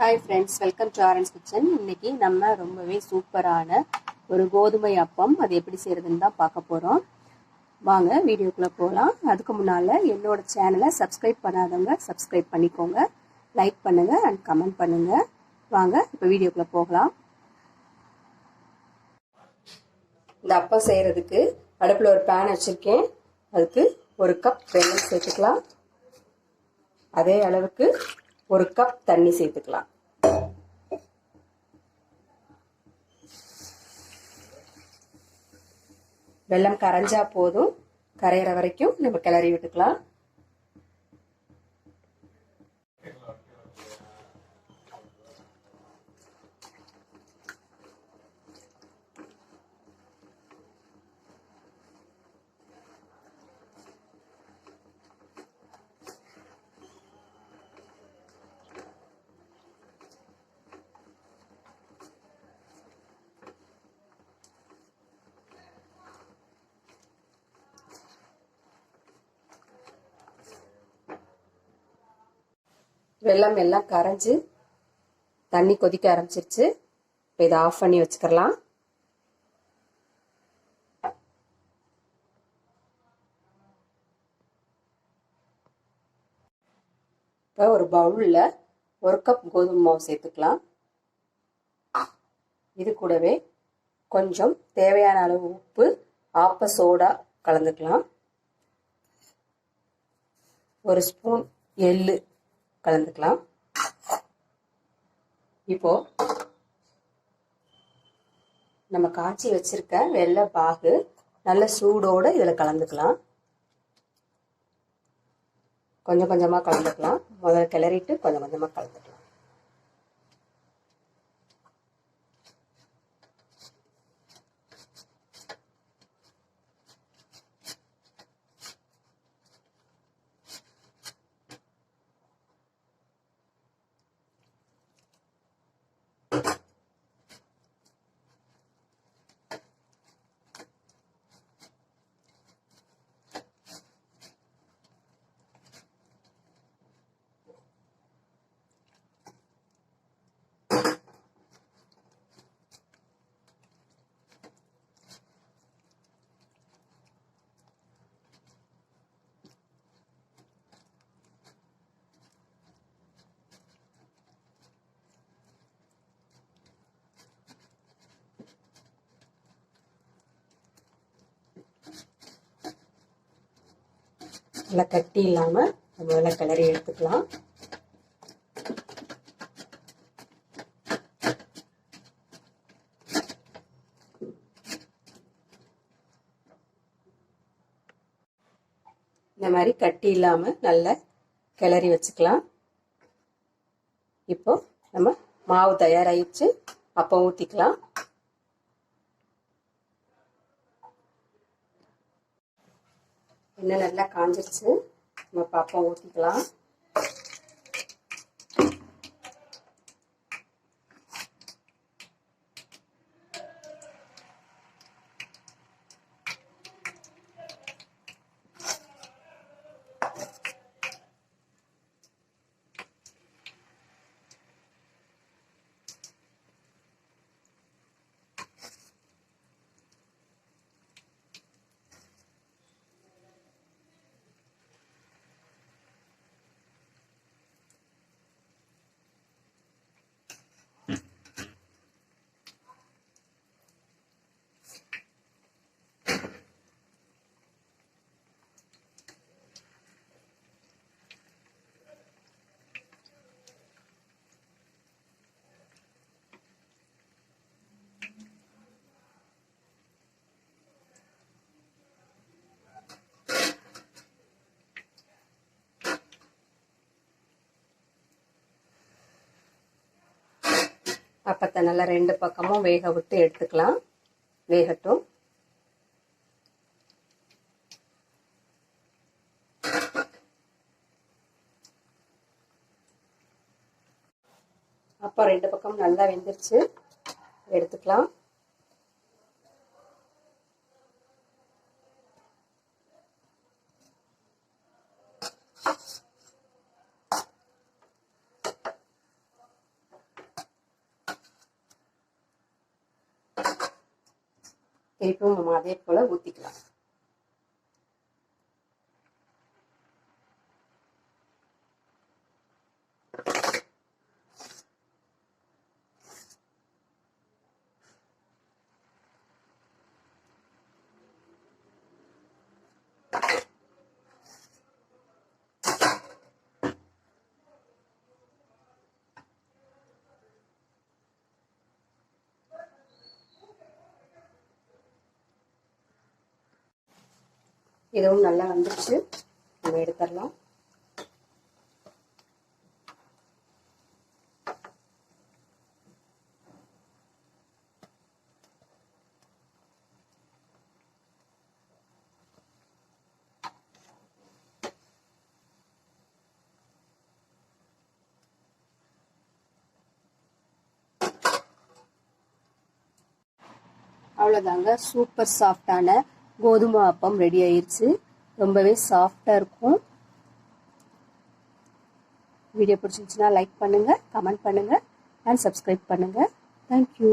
Hi friends welcome to Aaran's kitchen இன்னைக்கு நம்ம ரொம்பவே சூப்பரான ஒரு கோதுமை அப்பம். அது எப்படி செய்யறதுன்னு தான் பார்க்க போகிறோம் வாங்க வீடியோக்குள்ளே போகலாம் அதுக்கு முன்னால் என்னோட சேனலை சப்ஸ்கிரைப் பண்ணாதவங்க சப்ஸ்கிரைப் பண்ணிக்கோங்க. லைக் பண்ணுங்கள் அண்ட் கமெண்ட் பண்ணுங்கள் வாங்க இப்போ வீடியோக்குள்ளே போகலாம். இந்த அப்பம் செய்கிறதுக்கு அடுப்பில் ஒரு பேன் வச்சுருக்கேன். அதுக்கு ஒரு கப் வெல்லம் சேர்த்துக்கலாம். அதே அளவுக்கு ஒரு கப் தண்ணி சேர்த்துக்கலாம். வெள்ளம் கரைஞ்சா போதும். கரையிற வரைக்கும் நம்ம கிளறி விட்டுக்கலாம். வெள்ளம் எல்லாம் கரைஞ்சி தண்ணி கொதிக்க ஆரம்பிச்சிருச்சு. இப்போ இதை ஆஃப் பண்ணி வச்சுக்கலாம் இப்போ ஒரு பவுலில் ஒரு கப் கோதுமை மாவு சேர்த்துக்கலாம். இது கூடவே கொஞ்சம் தேவையான அளவு உப்பு ஆப்ப சோடா கலந்துக்கலாம். ஒரு ஸ்பூன் எள்ளு கலந்துக்கலாம். இப்போ நம்ம காய்ச்சி வச்சிருக்க வெள்ளை பாகு நல்ல சூடோட இதில் கலந்துக்கலாம். கொஞ்சம் கொஞ்சமாக கலந்துக்கலாம். முதல்ல கிளறிட்டு கொஞ்சம் கொஞ்சமாக கலந்துக்கலாம். நல்லா கட்டி இல்லாமல் நம்ம நல்லா கிளறி எடுத்துக்கலாம். இந்த மாதிரி கட்டி இல்லாமல் நல்லா கிளறி வச்சுக்கலாம். இப்போ நம்ம மாவு தயாராகிடுச்சு அப்போ ஊற்றிக்கலாம் எண்ணெய் நல்லா காஞ்சிருச்சு. நம்ம பாப்பம் ஊற்றிக்கலாம் அப்பத்தை நல்லா ரெண்டு பக்கமும் வேக விட்டு எடுத்துக்கலாம். வேகட்டும். அப்போ ரெண்டு பக்கம் நல்லா வெந்துருச்சு. எடுத்துக்கலாம். திருப்பியும் நம்ம அதே போல் ஊற்றிக்கலாம் இதுவும் நல்லா வந்துருச்சு. நம்ம எடுத்துடலாம். அவ்வளோதாங்க சூப்பர் சாஃப்டான கோதுமை அப்பம் ரெடி ஆயிடுச்சு ரொம்பவே சாஃப்டாக இருக்கும். வீடியோ பிடிச்சிருந்துச்சுன்னா லைக் பண்ணுங்கள் கமெண்ட் பண்ணுங்கள் அண்ட் சப்ஸ்கிரைப் பண்ணுங்கள் தேங்க்யூ